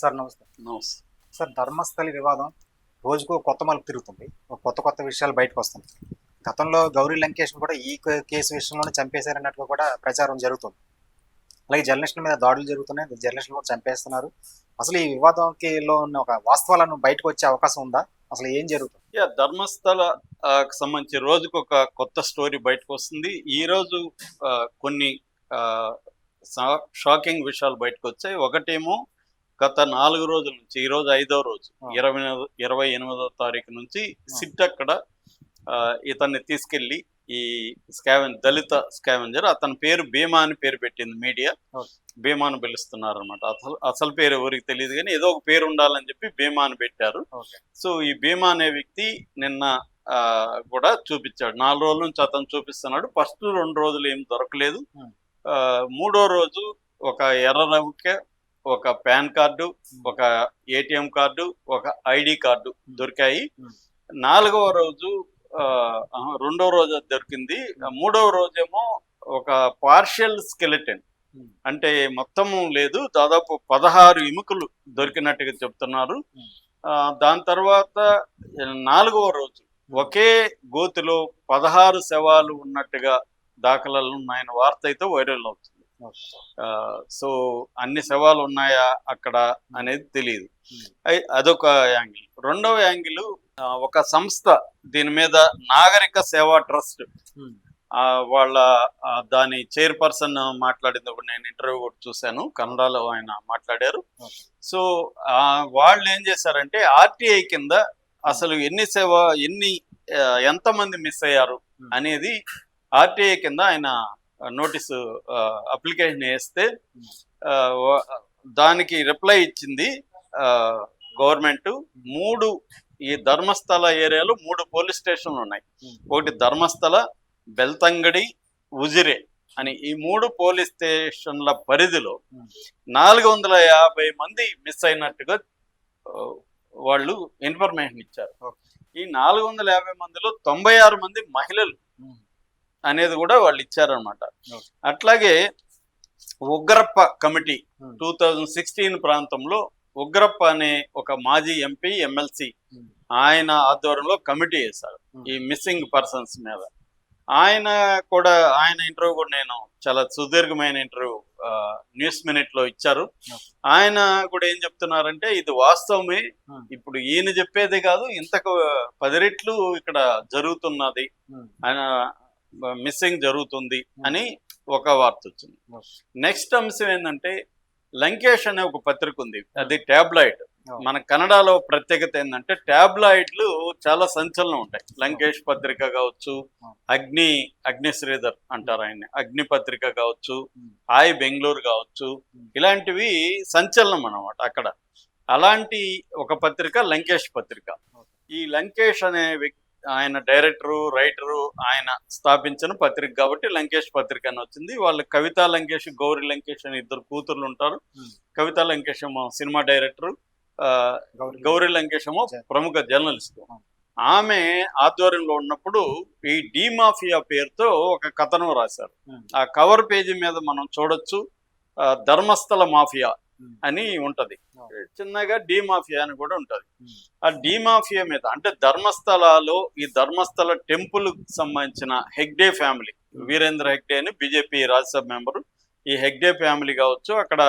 Sir నమస్తే. నమస్తే. Sir Dharmasthali వివాదం రోజుకు కొత్త మలుపు తిరుగుతుంది. కొత్త కొత్త విషయాలు బయటకు వస్తుంది గతంలో గౌరీ లంకేష్ కూడా ఈ కేసు విషయంలోనే చంపేశారన్నట్టుగా కూడా ప్రచారం జరుగుతుంది. అలాగే జర్నలిస్టుల మీద దాడులు జరుగుతున్నాయి. జర్నలిస్టులు కూడా చంపేస్తున్నారు. అసలు ఈ వివాదంకి లో ఉన్న ఒక వాస్తవాలను బయటకు వచ్చే అవకాశం ఉందా? అసలు ఏం జరుగుతుంది? ధర్మస్థల సంబంధించి రోజుకు ఒక కొత్త స్టోరీ బయటకు వస్తుంది. ఈ రోజు కొన్ని షాకింగ్ విషయాలు బయటకు వచ్చాయి. ఒకటేమో గత నాలుగు రోజుల నుంచి ఈ రోజు ఐదో రోజు. ఇరవై ఇరవై ఎనిమిదో తారీఖు నుంచి సిట్ అక్కడ ఆ, ఇతన్ని తీసుకెళ్ళి ఈ స్కావెన్ దళిత స్కావెంజర్ అతని పేరు భీమా అని పేరు పెట్టింది మీడియా. ఓకే. భీమా అని పిలుస్తున్నారు అనమాట అసలు అసలు పేరు ఎవరికి తెలియదు కానీ ఏదో ఒక పేరు ఉండాలని చెప్పి భీమా అని పెట్టారు. సో ఈ భీమా అనే వ్యక్తి నిన్న ఆ, కూడా చూపించాడు. నాలుగు రోజుల నుంచి అతను చూపిస్తున్నాడు. ఫస్ట్ రెండు రోజులు ఏం దొరకలేదు. ఆ, మూడో రోజు ఒక ఎర్ర రవిక ఒక పాన్ కార్డు ఒక ఏటీఎం కార్డు ఒక ఐడి కార్డు దొరికాయి. నాలుగవ రోజు ఆ, ఆహా, రెండో రోజు దొరికింది. మూడవ రోజేమో ఒక పార్షియల్ స్కెలిటన్. అంటే మొత్తము లేదు. దాదాపు పదహారు ఎముకలు దొరికినట్టుగా చెప్తున్నారు. ఆ, దాని తర్వాత నాలుగవ రోజు ఒకే గోతిలో పదహారు శవాలు ఉన్నట్టుగా దాఖలాలు ఉన్నాయన్న వార్త అయితే వైరల్ అవుతుంది. సో అన్ని శవాలు ఉన్నాయా అక్కడ అనేది తెలియదు Hmm. అదొక యాంగిల్ రెండవ యాంగిల్ ఒక సంస్థ దీని మీద నాగరిక సేవా ట్రస్ట్ Hmm. ఆ, వాళ్ళ దాని చైర్పర్సన్ మాట్లాడింది ఒకటి నేను ఇంటర్వ్యూ కూడా చూశాను కన్నడలో ఆయన మాట్లాడారు Okay. సో ఆ, వాళ్ళు ఏం చేశారంటే ఆర్టీఐ కింద అసలు ఎన్ని సేవ ఎన్ని ఎంతమంది మిస్ అయ్యారు Hmm. అనేది ఆర్టీఐ కింద ఆయన నోటీసు అప్లికేషన్ వేస్తే దానికి రిప్లై ఇచ్చింది గవర్నమెంట్ మూడు ఈ ధర్మస్థల ఏరియాలో మూడు పోలీస్ స్టేషన్లు ఉన్నాయి. ఒకటి ధర్మస్థల బెల్తంగడి ఉజిరే అని ఈ మూడు పోలీస్ స్టేషన్ల పరిధిలో. నాలుగు వందల యాభై మంది మిస్ అయినట్టుగా వాళ్ళు ఇన్ఫర్మేషన్ ఇచ్చారు. ఈ నాలుగు వందల యాభై మందిలో తొంభై ఆరు మంది మహిళలు. అనేది కూడా వాళ్ళు ఇచ్చారనమాట. అట్లాగే Ugrappa committee Hmm. Two thousand sixteen ప్రాంతంలో ఉగ్రప్ప అనే ఒక మాజీ ఎంపీ ఎమ్మెల్సీ Hmm. ఆయన ఆధ్వర్యంలో కమిటీ వేశారు Hmm. ఈ మిస్సింగ్ పర్సన్స్ మీద ఆయన కూడా ఆయన ఇంటర్వ్యూ కూడా నేను చాలా సుదీర్ఘమైన ఇంటర్వ్యూ న్యూస్ మినిట్లో ఇచ్చారు. ఆయన కూడా ఏం చెప్తున్నారంటే ఇది వాస్తవమే. ఇప్పుడు ఈయన చెప్పేది కాదు ఇంతకు పది రెట్లు ఇక్కడ జరుగుతున్నది. ఆయన మిస్సింగ్ జరుగుతుంది అని ఒక వార్త వచ్చింది. నెక్స్ట్ అంశం ఏంటంటే లంకేష్ అనే ఒక పత్రిక ఉంది అది ట్యాబ్లాయిడ్ Oh. మన కన్నడలో ప్రత్యేకత ఏంటంటే ట్యాబ్లాయిడ్లు చాలా సంచలనం ఉంటాయి లంకేష్ పత్రిక కావచ్చు Oh. అగ్ని అగ్ని శ్రీధర్ అంటారు ఆయన అగ్ని పత్రిక కావచ్చు Hmm. హాయ్ బెంగళూరు కావచ్చు Hmm. ఇలాంటివి సంచలనం అన్నమాట అక్కడ అలాంటి ఒక పత్రిక లంకేష్ పత్రిక. ఈ లంకేష్ అనే వ్యక్తి ఆయన డైరెక్టరు రైటరు ఆయన స్థాపించిన పత్రిక కాబట్టి లంకేష్ పత్రిక అని వచ్చింది వాళ్ళు కవితా లంకేష్ గౌరీ లంకేష్ అని ఇద్దరు కూతుర్లు ఉంటారు. కవితా లంకేష్ ఏమో సినిమా డైరెక్టర్ గౌరీ గౌరీ లంకేష్ ఏమో జ- ప్రముఖ జర్నలిస్ట్. ఆమె ఆధ్వర్యంలో ఉన్నప్పుడు ఈ డీ మాఫియా పేరుతో ఒక కథనం రాశారు. ఆ కవర్ పేజీ మీద మనం చూడొచ్చు ధర్మస్థల మాఫియా. అని ఉంటది. చిన్నగా డీ మాఫియా అని కూడా ఉంటది. ఆ డీ మాఫియా మీద అంటే ధర్మస్థలాలో ఈ ధర్మస్థల టెంపుల్ సంబంధించిన హెగ్డే ఫ్యామిలీ వీరేంద్ర హెగ్డే అని బీజేపీ రాజ్యసభ మెంబరు ఈ హెగ్డే ఫ్యామిలీ కావచ్చు అక్కడ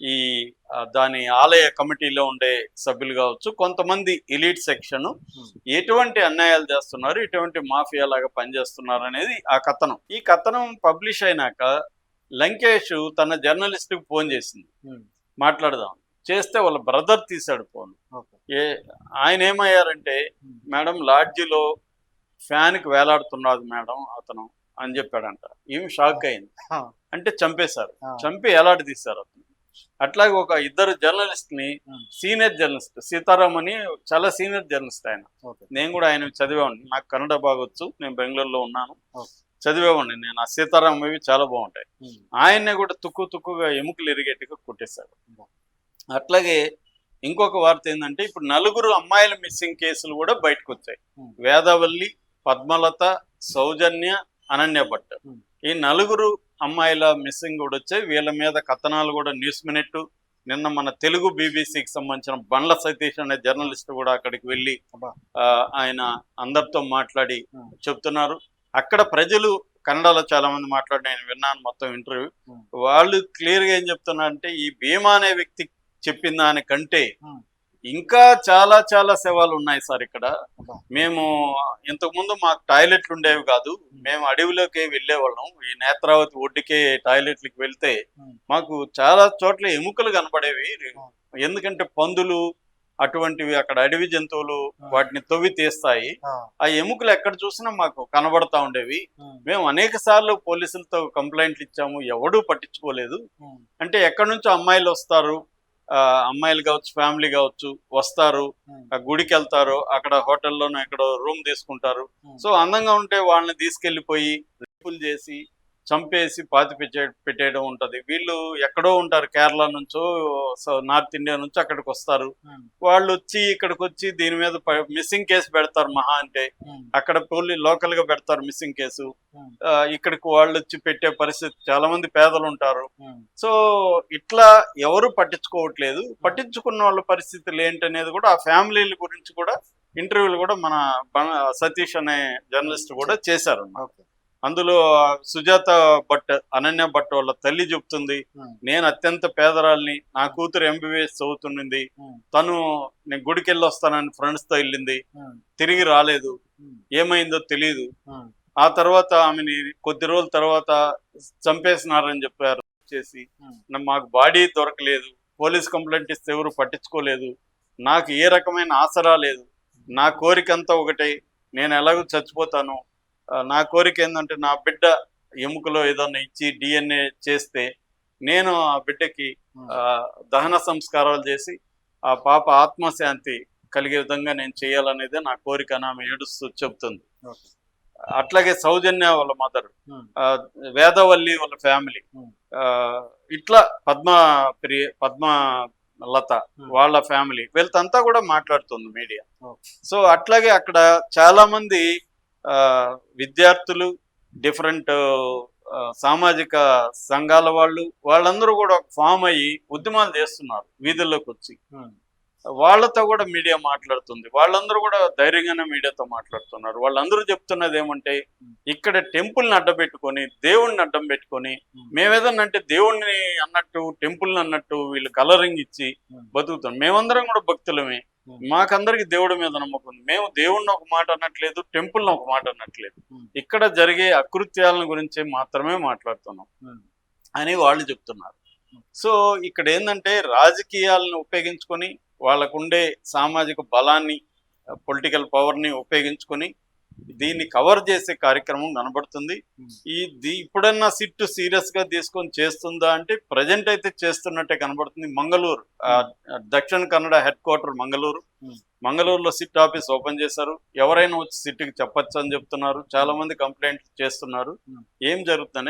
ఈ దాని ఆలయ కమిటీలో ఉండే సభ్యులు కావచ్చు కొంతమంది ఎలీట్ సెక్షన్. ఎటువంటి అన్యాయాలు చేస్తున్నారు ఎటువంటి మాఫియా లాగా పనిచేస్తున్నారు అనేది ఆ కథనం ఈ కథనం పబ్లిష్ అయినాక లంకేష్ తన జర్నలిస్ట్కి ఫోన్ చేసింది. మాట్లాడదాం. చేస్తే వాళ్ళ బ్రదర్ తీశాడు ఫోన్. ఏ ఆయన ఏమయ్యారంటే. మేడం లాడ్జిలో ఫ్యాన్కి వేలాడుతున్నాడు మేడం అతను అని చెప్పాడంట. ఏమి షాక్ అయింది. అంటే చంపేశారు. చంపి ఎలాంటి తీశారు అతను? అట్లాగే ఒక ఇద్దరు జర్నలిస్ట్ని. సీనియర్ జర్నలిస్ట్ సీతారాం అని చాలా సీనియర్ జర్నలిస్ట్ ఆయన. నేను కూడా ఆయన చదివేవాడిని నాకు కన్నడ బాగొచ్చు. నేను బెంగళూరులో ఉన్నాను. చదివేవాడిని నేను ఆ సీతారాం అవి చాలా బాగుంటాయి. ఆయన్ని కూడా తుక్కు తుక్కుగా ఎముకలు ఇరిగేట్టుగా కొట్టేశారు Hmm. అట్లాగే ఇంకొక వార్త ఏంటంటే ఇప్పుడు నలుగురు అమ్మాయిల మిస్సింగ్ కేసులు కూడా బయటకు వచ్చాయి. వేదవల్లి పద్మలత సౌజన్య అనన్య భట్. ఈ నలుగురు అమ్మాయిల మిస్సింగ్ కూడా వచ్చాయి వీళ్ళ మీద కథనాలు కూడా న్యూస్ మినిట్ నిన్న మన తెలుగు బీబీసీకి సంబంధించిన బండ్ల సతీష్ అనే జర్నలిస్ట్ కూడా అక్కడికి వెళ్ళి ఆయన అందరితో మాట్లాడి. చెప్తున్నారు అక్కడ ప్రజలు కన్నడలో చాలా మంది మాట్లాడి నేను విన్నాను మొత్తం ఇంటర్వ్యూ. వాళ్ళు క్లియర్గా ఏం చెప్తున్నారంటే ఈ భీమా అనే వ్యక్తి చెప్పిన దానికంటే ఉమ్. ఇంకా చాలా చాలా సేవలు ఉన్నాయి సార్ ఇక్కడ. మేము ఇంతకు ముందు మాకు టాయిలెట్లు ఉండేవి కాదు మేము అడవిలోకి వెళ్ళేవాళ్ళం ఈ నేత్రావతి ఒడ్డుకే టాయిలెట్లకు వెళ్తే. మాకు చాలా చోట్ల ఎముకలు కనపడేవి. ఎందుకంటే పందులు అటువంటివి అక్కడ అడవి జంతువులు. వాటిని తవ్వి తీస్తాయి. ఆ, ఎముకలు ఎక్కడ చూసినా మాకు కనబడతా ఉండేవి. మేము అనేక సార్లు పోలీసులతో కంప్లైంట్లు ఇచ్చాము. ఎవడూ పట్టించుకోలేదు. అంటే ఎక్కడి నుంచో అమ్మాయిలు వస్తారు. ఆ, అమ్మాయిలు కావచ్చు ఫ్యామిలీ కావచ్చు వస్తారు. గుడికి వెళ్తారు. అక్కడ హోటల్లోనూ ఎక్కడో రూమ్ తీసుకుంటారు. సో అందంగా ఉంటే వాళ్ళని తీసుకెళ్ళిపోయి రేపులు చేసి చంపేసి పాతి పెట్టే పెట్టేయడం ఉంటది. వీళ్ళు ఎక్కడో ఉంటారు కేరళ నుంచో సో నార్త్ ఇండియా నుంచి అక్కడికి వస్తారు. ఉమ్, వాళ్ళు వచ్చి ఇక్కడికి వచ్చి దీని మీద మిస్సింగ్ కేసు పెడతారు మహా అంటే. ఉమ్, అక్కడ పోలీ లోకల్గా పెడతారు మిస్సింగ్ కేసు ఆ, ఇక్కడికి వాళ్ళు వచ్చి పెట్టే పరిస్థితి చాలా మంది పేదలు ఉంటారు. సో ఇట్లా ఎవరు పట్టించుకోవట్లేదు. పట్టించుకున్న వాళ్ళ పరిస్థితులు ఏంటనేది కూడా ఆ ఫ్యామిలీల గురించి కూడా ఇంటర్వ్యూలు కూడా మన సతీష్ అనే జర్నలిస్ట్ కూడా చేశారు అందులో సుజాత భట్ అనన్య భట్ వాళ్ళ తల్లి చెప్తుంది నేను అత్యంత పేదరాల్ని నా కూతురు ఎంబీబీఎస్ చదువుతున్నది ఉమ్, తను నేను గుడికి వెళ్ళి వస్తానని ఫ్రెండ్స్తో వెళ్ళింది తిరిగి రాలేదు ఏమైందో తెలియదు ఆ. తర్వాత ఆమెని కొద్ది రోజుల తర్వాత చంపేసినారని చెప్పారు చేసి మాకు బాడీ దొరకలేదు పోలీస్ కంప్లైంట్ ఇస్తే ఎవరు పట్టించుకోలేదు నాకు ఏ రకమైన ఆసరా లేదు నా కోరిక అంతా ఒకటే నేను ఎలాగో చచ్చిపోతాను నా కోరిక ఏంటంటే నా బిడ్డ ఎముకలో ఏదన్నా ఇచ్చి డిఎన్ఏ చేస్తే నేను ఆ బిడ్డకి దహన సంస్కారాలు చేసి ఆ పాప ఆత్మశాంతి కలిగే విధంగా నేను చేయాలనేదే నా కోరిక అని ఆమె ఏడుస్తూ చెప్తుంది ఓకే. అట్లాగే సౌజన్య వాళ్ళ మదర్ వేదవల్లి వాళ్ళ ఫ్యామిలీ. ఇట్లా పద్మ ప్రియ పద్మ లత. వాళ్ళ ఫ్యామిలీ వీళ్ళంతా కూడా మాట్లాడుతుంది మీడియా. సో అట్లాగే అక్కడ చాలా మంది విద్యార్థులు డిఫరెంట్ సామాజిక సంఘాల వాళ్ళు వాళ్ళందరూ కూడా ఫామ్ అయ్యి ఉద్యమాలు చేస్తున్నారు వీధుల్లోకి వచ్చి. వాళ్ళతో కూడా మీడియా మాట్లాడుతుంది. వాళ్ళందరూ కూడా ధైర్యంగానే మీడియాతో మాట్లాడుతున్నారు. వాళ్ళందరూ చెప్తున్నది ఏమంటే ఇక్కడ టెంపుల్ని అడ్డం పెట్టుకొని దేవుణ్ణి అడ్డం పెట్టుకొని మేమేదన్నా అంటే దేవుణ్ణి అన్నట్టు టెంపుల్ని అన్నట్టు వీళ్ళు కలరింగ్ ఇచ్చి బతుకుతాం. మేమందరం కూడా భక్తులమే. మాకందరికి దేవుడి మీద నమ్మకం ఉంది. మేము దేవుణ్ణి ఒక మాట అనట్లేదు టెంపుల్ని ఒక మాట అనట్లేదు. ఇక్కడ జరిగే అకృత్యాలను గురించి మాత్రమే మాట్లాడుతున్నాం అని వాళ్ళు చెప్తున్నారు. సో ఇక్కడ ఏంటంటే రాజకీయాలను ఉపయోగించుకొని వాళ్ళకుండే సామాజిక బలాన్ని పొలిటికల్ పవర్ని ఉపయోగించుకొని దీన్ని కవర్ చేసే కార్యక్రమం కనబడుతుంది. ఈ ది- ఇప్పుడన్నా సిట్ సీరియస్గా తీసుకొని చేస్తుందా అంటే ప్రజెంట్ అయితే చేస్తున్నట్టే కనబడుతుంది. Mangaluru Dakshina Kannada head quarter Mangaluru. మంగళూరులో SIT office open చేశారు. ఎవరైనా వచ్చి సిట్కి చెప్పొచ్చు అని చెప్తున్నారు. చాలా మంది కంప్లైంట్ చేస్తున్నారు. ఏం జరుగుతుందనే